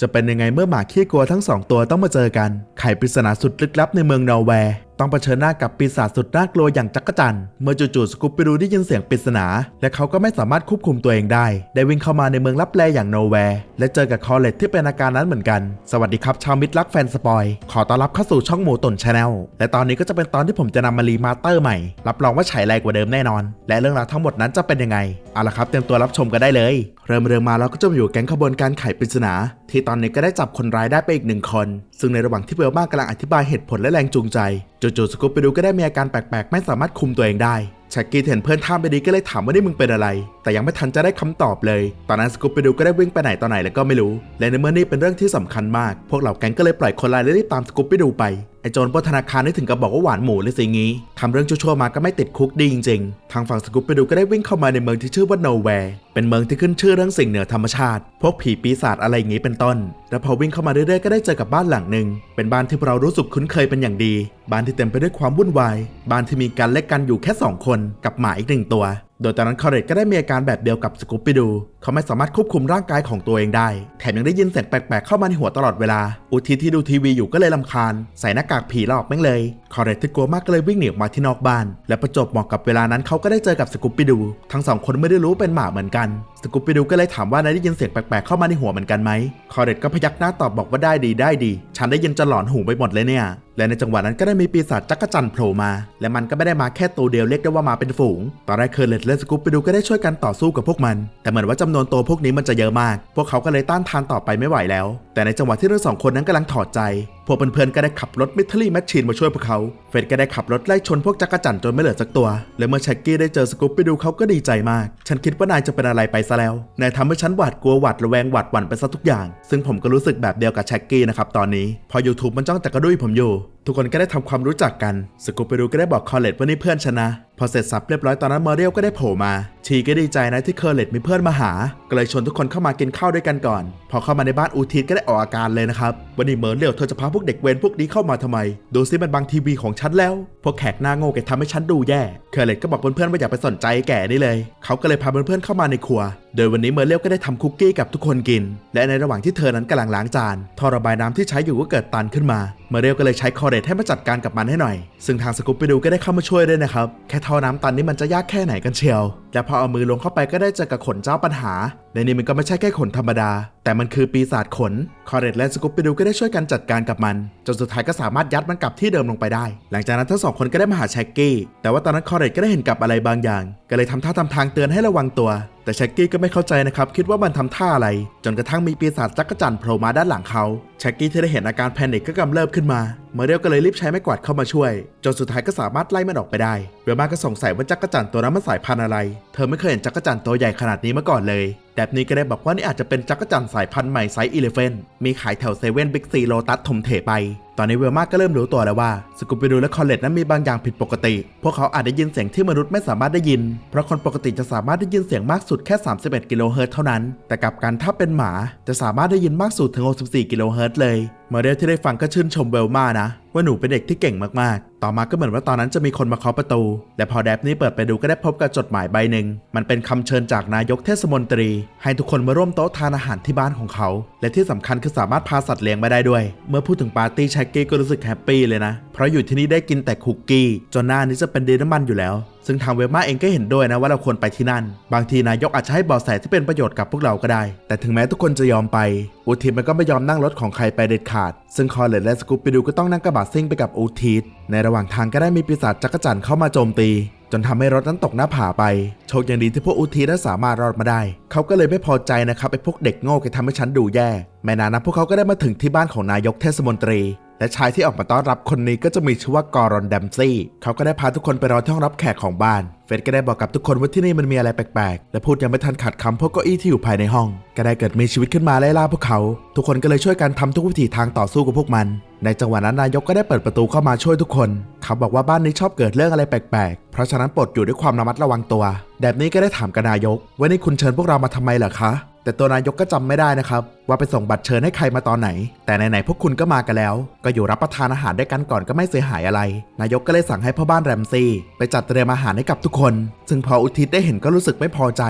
จะเป็นยังไงเมื่อหมาขี้กลัวทั้งสองตัวต้องมาเจอกัน ไขปริศนาสุดลึกลับในเมืองนอร์แวร์ต้องเผชิญหน้ากับปีศาจสุดน่ากลัวอย่างจักรจันเมื่อจู่ๆสกูปไปดูได้ยินเสียงปริศนา และเขาก็ไม่สามารถควบคุมตัวเองได้ ได้วิ่งเข้ามาในเมืองลับแลอย่างนอร์แวร์และเจอกับคอเลตที่เป็นอาการนั้นเหมือนกัน สวัสดีครับชาวมิตรรักแฟนสปอย ขอต้อนรับเข้าสู่ช่องหมูตุ่นชาแนลและตอนนี้ก็จะเป็นตอนที่ผมจะนำมารีมาสเตอร์ใหม่ รับรองว่าฉายแรงกว่าเดิมแน่นอน และเรื่องราวทั้งหมดนั้นจะเป็นยังไงเอาละครับเตรียมตัวรับชมกันได้เลย เริ่มเรื่องมาเราก็จะมอยู่แก๊งขบวนการไขปริศนาที่ตอนนี้ก็ได้จับคนร้ายได้ไปอีกหนึ่งคน ซึ่งในระหว่างที่เบลมากำลังอธิบายเหตุผลและแรงจูงใจจู่ๆสกูปไปดูก็ได้มีอาการแปลกๆ ไม่สามารถคุมตัวเองได้แช็กกี้เห็นเพื่อนท่ามไปดีก็เลยถามว่านี่มึงเป็นอะไร แต่ยังไม่ทันจะได้คำตอบเลย ตอนนั้นสกูปไปดูก็ได้วิ่งไปไหนตอนไหนแล้วก็ไม่รู้ และในเมื่อนี่เป็นเรื่องที่สำคัญมาก พวกเหล่าแก๊งก็เลยปล่อยคนร้ายและรีบตามสกูปไปดูไป ไอโจรปล้นธนาคารนี่ถึงกับบอกว่าหวานหมูเลยสิงี้ทำเรื่องชั่วๆมาก็ไม่ติดคุกดีจริงๆ ทางฝั่งสกูปไปดูก็ได้วิ่งเข้ามาในเมืองที่ชื่อว่าโนแวร์ เป็นเมืองที่ขึ้นชื่อเรื่องสิ่งเหนือธรรมชาติ พวกผีปีศาจอะไรอย่างนี้เป็นต้น แล้วพอวิ่งเข้ามาเรื่อยๆก็ได้เจอกับบ้านหลังหนึ่ง เป็นบ้านที่เรารู้สึกคุ้นเคยเป็นอย่างดี บ้านที่เต็มไปด้วยความวุ่นวาย บ้านที่มีการเล็กกันอยู่แค่สองคนกับหมาอีกหนึ่งตัว โดยตอนนั้นคอร์เรตก็ได้มีอาการแบบเดียวกับสกูปปี้ดูเขาไม่สามารถควบคุมร่างกายของตัวเองได้ แถมยังได้ยินเสียงแปลกๆเข้ามาในหัวตลอดเวลา อุทิศที่ดูทีวีอยู่ก็เลยลำคาญ ใส่หน้ากากผีหลอกแม่งเลย คอร์เรตที่กลัวมากก็เลยวิ่งหนีออกมาที่นอกบ้าน และประจบเหมาะกับเวลานั้นเขาก็ได้เจอกับสกูปปิดู ทั้งสองคนไม่ได้รู้เป็นหมาเหมือนกันส กูปไปดูก็เลยถามว่านายได้ยินเสียงแปลกๆเข้ามาในหัวเหมือนกันไหมคอเรตก็พยักหน้าตอบบอกว่าได้ดีได้ดี ฉันได้ยินจะหลอนหูไปหมดเลยเนี่ย และในจังหวะนั้นก็ได้มีปีศาจจักรจันโผล่มา และมันก็ไม่ได้มาแค่ตัวเดียวเรียกได้ว่ามาเป็นฝูง ตอนแรกเคอร์เลตและสกูปไปดูก็ได้ช่วยกันต่อสู้กับพวกมัน แต่เหมือนว่าจำนวนตัวพวกนี้มันจะเยอะมาก พวกเขาก็เลยต้านทานต่อไปไม่ไหวแล้ว แต่ในจังหวะที่ทั้งสองคนนั้นกำลังถอดใจพวกเพื่อนๆก็ได้ขับรถมิทลี่แมชชีนมาช่วยพวกเขา เฟรดก็ได้ขับรถไล่ชนพวกจักรจันจนไม่เหลือสักตัว และเมื่อแช็กกี้ได้เจอสกูปไปดูเขาก็ดีใจมาก ฉันคิดว่านายจะเป็นอะไรไปซะแล้ว นายทำให้ฉันหวาดกลัวหวาดระแวงหวาดหวั่นไปซะทุกอย่าง ซึ่งผมก็รู้สึกแบบเดียวกับแช็กกี้นะครับตอนนี้ พอ YouTube มันจ้องแต่กระดุยผมอยู่ ทุกคนก็ได้ทำความรู้จักกัน สกูปไปดูก็ได้บอกคอร์เลตว่านี่เพื่อนฉันะ พอเสร็จสับเรียบร้อยตอนนั้นมอเรียลก็ได้โผล่มา ชีก็ดีใจนะที่เคอร์เลตมีเพื่อนมาหา ก็เลยชวนทุกคนเข้ามากินข้าวด้วยกันก่อน พอเข้ามาในบ้านอูทีสก็ได้ออกอาการเลยนะครับ วันนี้เมอร์เรียวเธอจะพาพวกเด็กเวรพวกนี้เข้ามาทำไม ดูซิมันบังทีวีของฉันแล้ว พวกแขกหน้าโง่แกทำให้ฉันดูแย่ เคอร์เลตก็บอกเพื่อนๆว่าอย่าไปสนใจแก่นี่เลย เขาก็เลยพาเพื่อนๆเข้ามาในครัว โดยวันนี้เมอร์เรียวก็ได้ทำคุกกี้กับทุกคนกิน และในระหว่างที่เธอนั้นกำลังล้างจานท่อระบายน้ำที่ใช้อยู่ก็เกิดตันขึ้นมา เมอร์เรียวก็เลยใช้คอเรตให้มาจัดการกับมันให้หน่อย ซึ่งทางสกูปไปดูก็ได้เข้ามาช่วยด้วยนะครับ แค่ท่อน้ำตันนี่มันจะยากแค่ไหนกันเชียว และพอเอามือลงเข้าไปก็ได้เจอกับขนเจ้าปัญหา ในนี้มันก็ไม่ใช่แค่ขนธรรมดา แต่มันคือปีศาจขน คอร์เรตและสกูปไปดูก็ได้ช่วยกันจัดการกับมัน จนสุดท้ายก็สามารถยัดมันกลับที่เดิมลงไปได้ หลังจากนั้นทั้งสองคนก็ได้มาหาแช็กกี้ แต่ว่าตอนนั้นคอร์เรตก็ได้เห็นกับอะไรบางอย่าง ก็เลยทำท่าทำทางเตือนให้ระวังตัว แต่แช็กกี้ก็ไม่เข้าใจนะครับ คิดว่ามันทำท่าอะไร จนกระทั่งมีปีศาจจักรจันโผล่มาด้านหลังเขาช็กกี้ที่ได้เห็นอาการแพนิคก็กำเริบขึ้นมาเมเรียวก็เลยรีบใช้ไม้กวาดเข้ามาช่วย จนสุดท้ายก็สามารถไล่มันออกไปได้ เวลมาก็สงสัยว่าจักรจันตัวนั้นมันสายพันธุ์อะไร เธอไม่เคยเห็นจักรจันตัวใหญ่ขนาดนี้มาก่อนเลย แบบนี้ก็ได้บอกว่านี่อาจจะเป็นจักรจันสายพันธุ์ใหม่ไซส์อีเลฟเฟนมีขายแถวเซเว่นบิ๊กซีโลตัสถมเถไป ตอนนี้เวลมาก็เริ่มรู้ตัวแล้วว่าสกูปิดูและคอลเลตนั้นมีบางอย่างผิดปกติ พวกเขาอาจได้ยินเสียงที่มนุษย์ไม่สามารถได้ยิน เพราะคนปกติจะสามารถได้ยินเสียงมากสุดแค่ 31 กิโลเฮิรตซ์เท่านั้น แต่กลับกันถ้าเป็นหมาจะสามารถได้ยินมากสุดถึง 64 กิโลเฮิรตซ์เลยมื่อเดลที่ได้ฟังก็ชื่นชมเวลมานะ ว่าหนูเป็นเด็กที่เก่งมากๆ ต่อมาก็เหมือนว่าตอนนั้นจะมีคนมาเคาะประตู และพอแดบนี้เปิดไปดูก็ได้พบกับจดหมายใบหนึ่ง มันเป็นคำเชิญจากนายกเทศมนตรี ให้ทุกคนมาร่วมโต๊ะทานอาหารที่บ้านของเขา และที่สำคัญคือสามารถพาสัตว์เลี้ยงมาได้ด้วย เมื่อพูดถึงปาร์ตี้แช็กกี้ก็รู้สึกแฮปปี้เลยนะ เพราะอยู่ที่นี่ได้กินแต่คุกกี้ จนหน้านี้จะเป็นดินน้ำมันอยู่แล้ว ซึ่งทางเวลมาเองก็เห็นด้วยนะว่าเราควรไปที่นั่น บางทีนายกอาจจะให้เบาะแสที่เป็นประโยชน์กับพวกเราก็ได้ แต่ถึงแม้ทุกคนจะยอมไป อูทิสมันก็ไม่ยอมนั่งรถของใครไปเด็ดขาด ซึ่งคอร์เลตและสกูปไปดูก็ต้องนั่งกระบะซิ่งไปกับอูทิส ในระหว่างทางก็ได้มีปีศาจจักรจันทร์เข้ามาโจมตี จนทำให้รถนั้นตกหน้าผาไป โชคยังดีที่พวกอุทีนั้นสามารถรอดมาได้ เขาก็เลยไม่พอใจนะครับไอ้พวกเด็กโง่ที่ทำให้ฉันดูแย่ แม่นานนะพวกเขาก็ได้มาถึงที่บ้านของนายกเทศมนตรี และชายที่ออกมาต้อนรับคนนี้ก็จะมีชื่อว่ากอรอนแดมซี่ เขาก็ได้พาทุกคนไปรอที่ห้องรับแขกของบ้าน เฟดก็ได้บอกกับทุกคนว่าที่นี่มันมีอะไรแปลกๆ และพูดยังไม่ทันขัดคำพวกเก้าอี้ที่อยู่ภายในห้อง ก็ได้เกิดมีชีวิตขึ้นมาไล่ล่าพวกเขา ทุกคนก็เลยช่วยกันทำทุกวิถีทางต่อสู้กับพวกมัน ในจังหวะนั้นนายกก็ได้เปิดประตูเข้ามาช่วยทุกคน เขาบอกว่าบ้านนี้ชอบเกิดเรื่องอะไรแปลกๆ เพราะฉะนั้นโปรดอยู่ด้วยความระมัดระวังตัว แบบนี้ก็ได้ถามกับนายกว่านี่คุณเชิญพวกเรามาทำไมเหรอคะ แต่ตัวนายกก็จำไม่ได้นะครับ ว่าไปส่งบัตรเชิญให้ใครมาตอนไหน แต่ไหนๆพวกคุณก็มากันแล้ว ก็อยู่รับประทานอาหารด้วยกันก่อนก็ไม่เสียหายอะไร นายกก็เลยสั่งให้พ่อบ้านแรมซี่ไปจัดเตรียมอาหารให้กับทุกคน ซึ่งพออุทิศได้เห็นก็รู้สึกไม่พอใจ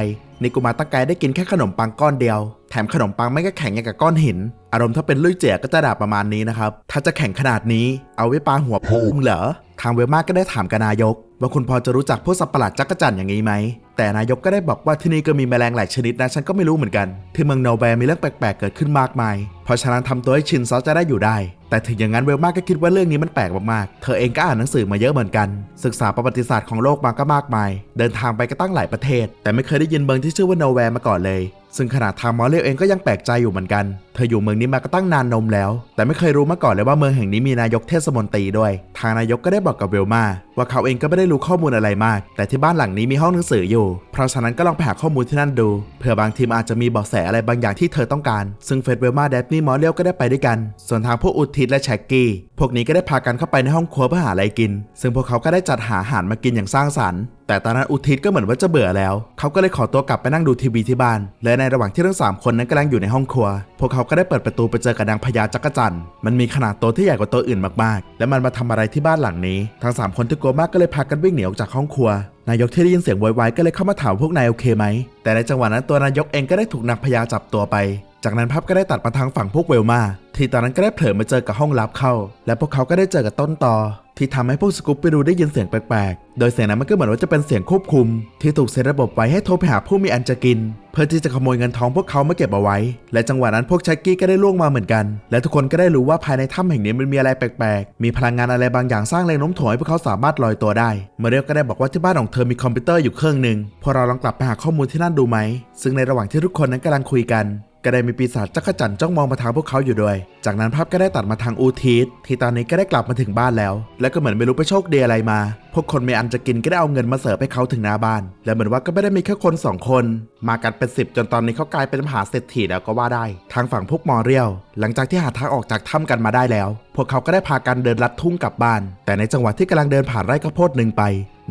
นิกุมาตะไกได้กินแค่ขนมปังก้อนเดียว แถมขนมปังไม่ก็แข็งอย่างกับก้อนหิน อารมณ์ถ้าเป็นลุยเจียก็จะด่าประมาณนี้นะครับ ถ้าจะแข็งขนาดนี้ เอาไว้ปาหัวพุ่งเหรอ ทางเวลมาก็ได้ถามกับนายก ว่าคุณพอจะรู้จักพวกสัตว์ประหลาดจักรจั่นอย่างนี้ไหม แต่นายกก็ได้บอกว่าที่นี่ก็มีแมลงหลายชนิดนะฉันก็ไม่รู้เหมือนกัน ที่เมืองโนแวร์มีเรื่องแปลกๆเกิดขึ้นมากมาย เพราะฉะนั้นทำตัวให้ชินซะจะได้อยู่ได้ แต่ถึงอย่างนั้นเวลมาก็คิดว่าเรื่องนี้มันแปลกมากๆ เธอเองก็อ่านหนังสือมาเยอะเหมือนกัน ศึกษาประวัติศาสตร์ของโลกมาก็มากมาย เดินทางไปก็ตั้งหลายประเทศ แต่ไม่เคยได้ยินเมืองที่ชื่อว่าโนแวร์มาก่อนเลยซึ่งขนาดทางมอลเลียเองก็ยังแปลกใจอยู่เหมือนกัน เธออยู่เมืองนี้มาก็ตั้งนานนมแล้ว แต่ไม่เคยรู้มาก่อนเลยว่าเมืองแห่งนี้มีนายกเทศมนตรีด้วย ทางนายกก็ได้บอกกับเวลมาว่าเขาเองก็ไม่ได้รู้ข้อมูลอะไรมาก แต่ที่บ้านหลังนี้มีห้องหนังสืออยู่ เพราะฉะนั้นก็ลองไปหาข้อมูลที่นั่นดูเผื่อบางทีมอาจจะมีเบาะแสอะไรบางอย่างที่เธอต้องการ ซึ่งเฟดเวลมาแดฟนี่มอลเลียก็ได้ไปด้วยกัน ส่วนทางพวกอุทิศและแช็กกี้พวกนี้ก็ได้พากันเข้าไปในห้องครัวเพื่อหาอะไรกิน ซึ่งพวกเขาก็ได้จัดหาอาหารมากินอย่างสร้างสรรค์ แต่ตอนนั้นอุทิศก็เหมือนว่าจะเบื่อแล้ว เขาก็เลยขอตัวกลับไปนั่งดูทีวีที่บ้าน และในระหว่างที่ทั้งสามคนนั้นกำลังอยู่ในห้องครัว พวกเขาก็ได้เปิดประตูไปเจอกับนางพญาจักรจันทร์มันมีขนาดตัวที่ใหญ่กว่าตัวอื่นมากๆ และมันมาทำอะไรที่บ้านหลังนี้ ทั้งสามคนที่กลัวมากก็เลยพากันวิ่งหนีออกจากห้องครัว นายกที่ได้ยินเสียงวยวายก็เลยเข้ามาถามพวกนายโอเคไหม แต่ในจังหวะนั้นตัวนายกเองก็ได้ถูกนางพญาจับตัวไป จากนั้นภาพก็ได้ตัดมาทางฝั่งพวกเวลมาที่ตอนนั้นก็ได้เผลอมาเจอกับห้องลับเข้า และพวกเขาก็ได้เจอกับต้นตอที่ทำให้พวกสกูปไปดูได้ยินเสียงแปลกๆ โดยเสียงนั้นมันก็เหมือนว่าจะเป็นเสียงควบคุม ที่ถูกเซตระบบไว้ให้โทรไปหาผู้มีอันจะกิน พื่อที่จะขโมยเงินทองพวกเขามาเก็บเอาไว้ และจังหวะนั้นพวกชักกี้ก็ได้ล่วงมาเหมือนกัน และทุกคนก็ได้รู้ว่าภายในถ้ำแห่งนี้มันมีอะไรแปลกๆ มีพลังงานอะไรบางอย่างสร้างแรงโน้มถ่วงให้พวกเขาสามารถลอยตัวได้เมเรียก็ได้บอกว่าที่บ้านของเธอมีคอมพิวเตอร์อยู่เครื่องหนึ่งพอเราลองกลับไปหาข้อมูลที่นั่นดูไหม ซึ่งในระหว่างที่ทุกคนนั้นกำลังคุยกัน ก็ได้มีปีศาจจักรจันจ้องมองมาทางพวกเขาอยู่ด้วย จากนั้นภาพก็ได้ตัดมาทางอูทีสที่ตอนนี้ก็ได้กลับมาถึงบ้านแล้ว และก็เหมือนไม่รู้ไปโชคดีอะไรมา พวกคนมีอันจะกินก็ได้เอาเงินมาเสิร์ฟให้เขาถึงหน้าบ้าน และเหมือนว่าก็ไม่ได้มีแค่คนสองคน มากันเป็นสิบจนตอนนี้เขากลายเป็นมหาเศรษฐีแล้วก็ว่าได้ ทางฝั่งพวกมอเรียลหลังจากที่หาทางออกจากถ้ำกันมาได้แล้ว พวกเขาก็ได้พากันเดินลัดทุ่งกลับบ้าน แต่ในจังหวะที่กำลังเดินผ่านไร่ข้าวโพดหนึ่งไป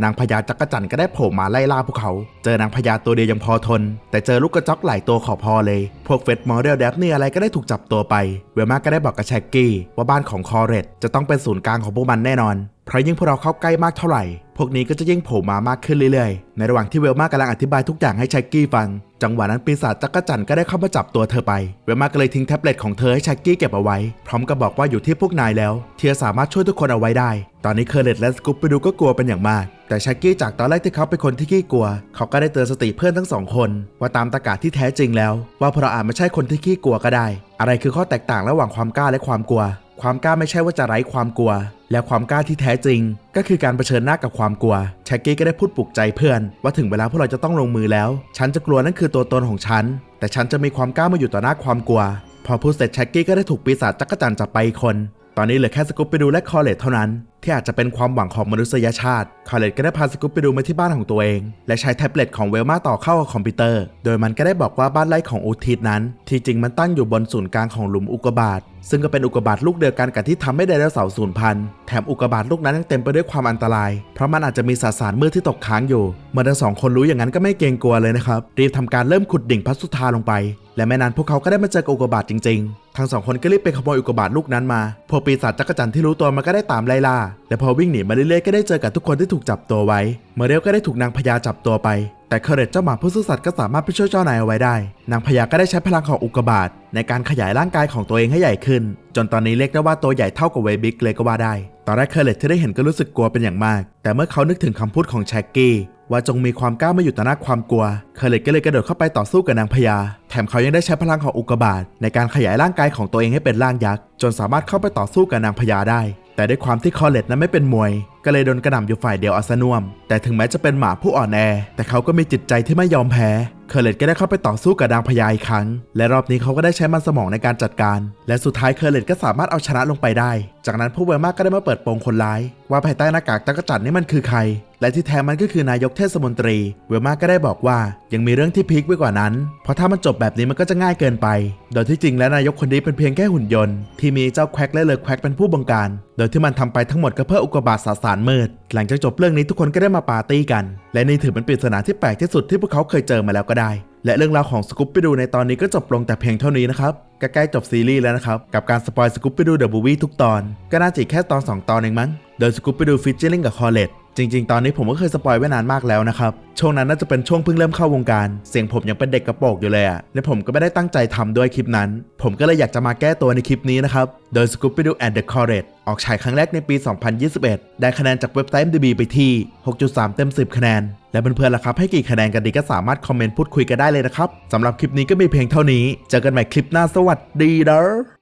นางพญาจักรจันทร์ก็ได้โผล่มาไล่ล่าพวกเขา เจอนางพญาตัวเดียวยังพอทน แต่เจอลูกกระจอกหลายตัวขอพอเลย พวกเฟสมอเรลแดฟนี่อะไรก็ได้ถูกจับตัวไป เวลมาก็ได้บอกกับแชกกี้ว่าบ้านของคอเรตจะต้องเป็นศูนย์กลางของพวกมันแน่นอน เพราะยิ่งพวกเราเข้าใกล้มากเท่าไหร่ พวกนี้ก็จะยิ่งโผล่มามากขึ้นเรื่อยๆ ในระหว่างที่เวลมากำลังอธิบายทุกอย่างให้แชกกี้ฟัง จังหวะนั้นปีศาจจักรจันทร์ก็ได้เข้ามาจับตัวเธอไป เวลมาก็เลยทิ้งแท็บเล็ตของเธอให้แชกกี้เก็บเอาไว้ พร้อมกับบอกว่าอยู่ที่พวกนายแล้วที่จะสามารถช่วยทุกคนเอาไว้ได้ ตอนนี้เคอร์เรตและสกูปไปดูก็กลัวเป็นอย่างมาก แต่แช็กกี้จากตอนแรกที่เขาเป็นคนที่ขี้กลัว เขาก็ได้เตือนสติเพื่อนทั้งสองคน ว่าตามตากาศที่แท้จริงแล้ว ว่าพวกเราอาจไม่ใช่คนที่ขี้กลัวก็ได้ อะไรคือข้อแตกต่างระหว่างความกล้าและความกลัว ความกล้าไม่ใช่ว่าจะไร้ความกลัว และความกล้าที่แท้จริง ก็คือการเผชิญหน้ากับความกลัวแช็กกี้ก็ได้พูดปลุกใจเพื่อน ว่าถึงเวลาพวกเราจะต้องลงมือแล้ว ฉันจะกลัวนั่นคือตัวตนของฉัน แต่ฉันจะมีความกล้ามาอยู่ต่อหน้าความกลัว พอพูดเสร็จแช็กกี้ก็ได้ถูกปีศาจจักรจันจับไปอีกคน ตอนนี้เหลือแค่สกูปไปดูและคอเลตเท่านั้น ที่อาจจะเป็นความหวังของมนุษยชาติคอเลตก็ได้พาสกูปไปดูมาที่บ้านของตัวเอง และใช้แท็บเล็ตของเวลมาต่อเข้ากับคอมพิวเตอร์ โดยมันก็ได้บอกว่าบ้านไร่ของอูทิสนั้น ที่จริงมันตั้งอยู่บนศูนย์กลางของหลุมอุกกาบาตซึ่งก็เป็นอุกกาบาตลูกเดียวกันกับที่ทำให้ไดโนเสาร์สูญพันธุ์แถมอุกกาบาตลูกนั้นยังเต็มไปด้วยความอันตราย เพราะมันอาจจะมีสสารมืดที่ตกค้างอยู่ เมื่อทั้งสองคนรู้อย่างนั้นก็ไม่เกรงกลัวเลยนะครับ รีบทำการเริ่มขุดดิ่งพัสุธาลงไป และไม่นานพวกเขาก็ได้มาเจอกับอุกกาบาตจริง ๆ ทั้งสองคนก็รีบไปขโมยอุกกาบาตลูกนั้นมา พวกปีศาจจักรจันทร์ที่รู้ตัวมันก็ได้ตามไล่ล่าและพอวิ่งหนีมาเรื่อยๆก็ได้เจอกับทุกคนที่ถูกจับตัวไว้ เมเรลก็ได้ถูกนางพญาจับตัวไป แต่เคเรตเจ้าหมาผู้ซื่อสัตย์ก็สามารถไปช่วยเจ้านายเอาไว้ได้ นางพญาก็ได้ใช้พลังของอุกกาบาตในการขยายร่างกายของตัวเองให้ใหญ่ขึ้น จนตอนนี้เรียกได้ว่าตัวใหญ่เท่ากับเวบิกเลยก็ว่าได้ ตอนแรกเคเรตที่ได้เห็นก็รู้สึกกลัวเป็นอย่างมาก แต่เมื่อเขานึกถึงคำพูดของแช็กกี้ว่าจงมีความกล้ามาอยู่ต่อหน้าความกลัว เคเรตก็เลยกระโดดเข้าไปต่อสู้กับนางพญา แถมเขายังได้ใช้พลังของอุกกาบาตในการขยายร่างกายของตัวเองให้เป็นร่างยักษ์ จนสามารถเข้าไปต่อสู้กับนางพญาได้ แต่ด้วยความที่คอเลตนั้นไม่เป็นมวย ก็เลยโดนกระหน่ำอยู่ฝ่ายเดียวอาซะน่วม แต่ถึงแม้จะเป็นหมาผู้อ่อนแอ แต่เขาก็มีจิตใจที่ไม่ยอมแพ้ เคอร์เรตก็ได้เข้าไปต่อสู้กับนางพญาอีกครั้ง และรอบนี้เขาก็ได้ใช้มันสมองในการจัดการ และสุดท้ายเคอร์เรตก็สามารถเอาชนะลงไปได้ จากนั้นผู้เวลมาก็ได้มาเปิดโปงคนร้าย ว่าภายใต้หน้ากากจักจันนี่มันคือใคร และที่แท้มันก็คือนายกเทศมนตรี เวลมาก็ได้บอกว่า ยังมีเรื่องที่พีคไปกว่านั้น เพราะถ้ามันจบแบบนี้มันก็จะง่ายเกินไป โดยที่จริงแล้วนายกคนนี้เป็นเพียงแค่หุ่นยนต์ที่มีเจ้าแควกและเลอแควกเป็นผู้บงการ โดยที่มันทำไปทั้งหมดก็เพื่ออุกกาบาตสสารมืด หลังจากจบเรื่องนี้ทุกคนก็ได้มาปาร์ตี้กัน และนี่ถือเป็นปริศนาที่แปลกที่สุดที่พวกเขาเคยเจอมาแล้วก็ได้ และเรื่องราวของสกูปไปดูในตอนนี้ก็จบลงแต่เพียงเท่านี้นะครับใกล้ๆจบซีรีส์แล้วนะครับ กับการสปอยสกูปไปดูเดอะบูวี่ทุกตอน ก็น่าจะอีแค่ตอน 2 ตอนเองมั้งโดยสกูปไปดูฟิชเชอร์ลิงกับคอเลต จริง ๆ ตอนนี้ผมก็เคยสปอยไว้นานมากแล้วนะครับ ช่วงนั้นน่าจะเป็นช่วงเพิ่งเริ่มเข้าวงการ เสียงผมยังเป็นเด็กกระโปรงอยู่เลยอะและผมก็ไม่ได้ตั้งใจทำด้วยคลิปนั้น ผมก็เลยอยากจะมาแก้ตัวในคลิปนี้นะครับ โดย Scooby-Doo and the c o r r e t ออกฉายครั้งแรกในปี 2021 ได้คะแนนจากเว็บไซต์ MDB ไปที่ 6.3 เต็ม 10 คะแนน และเพื่อนๆล่ะครับ ให้กี่คะแนนกันดีก็สามารถคอมเมนต์พูดคุยกันได้เลยนะครับสำหรับคลิปนี้ก็มีเพียงเท่านี้ เจอกันใหม่คลิปหน้าสวัสดีเด้อ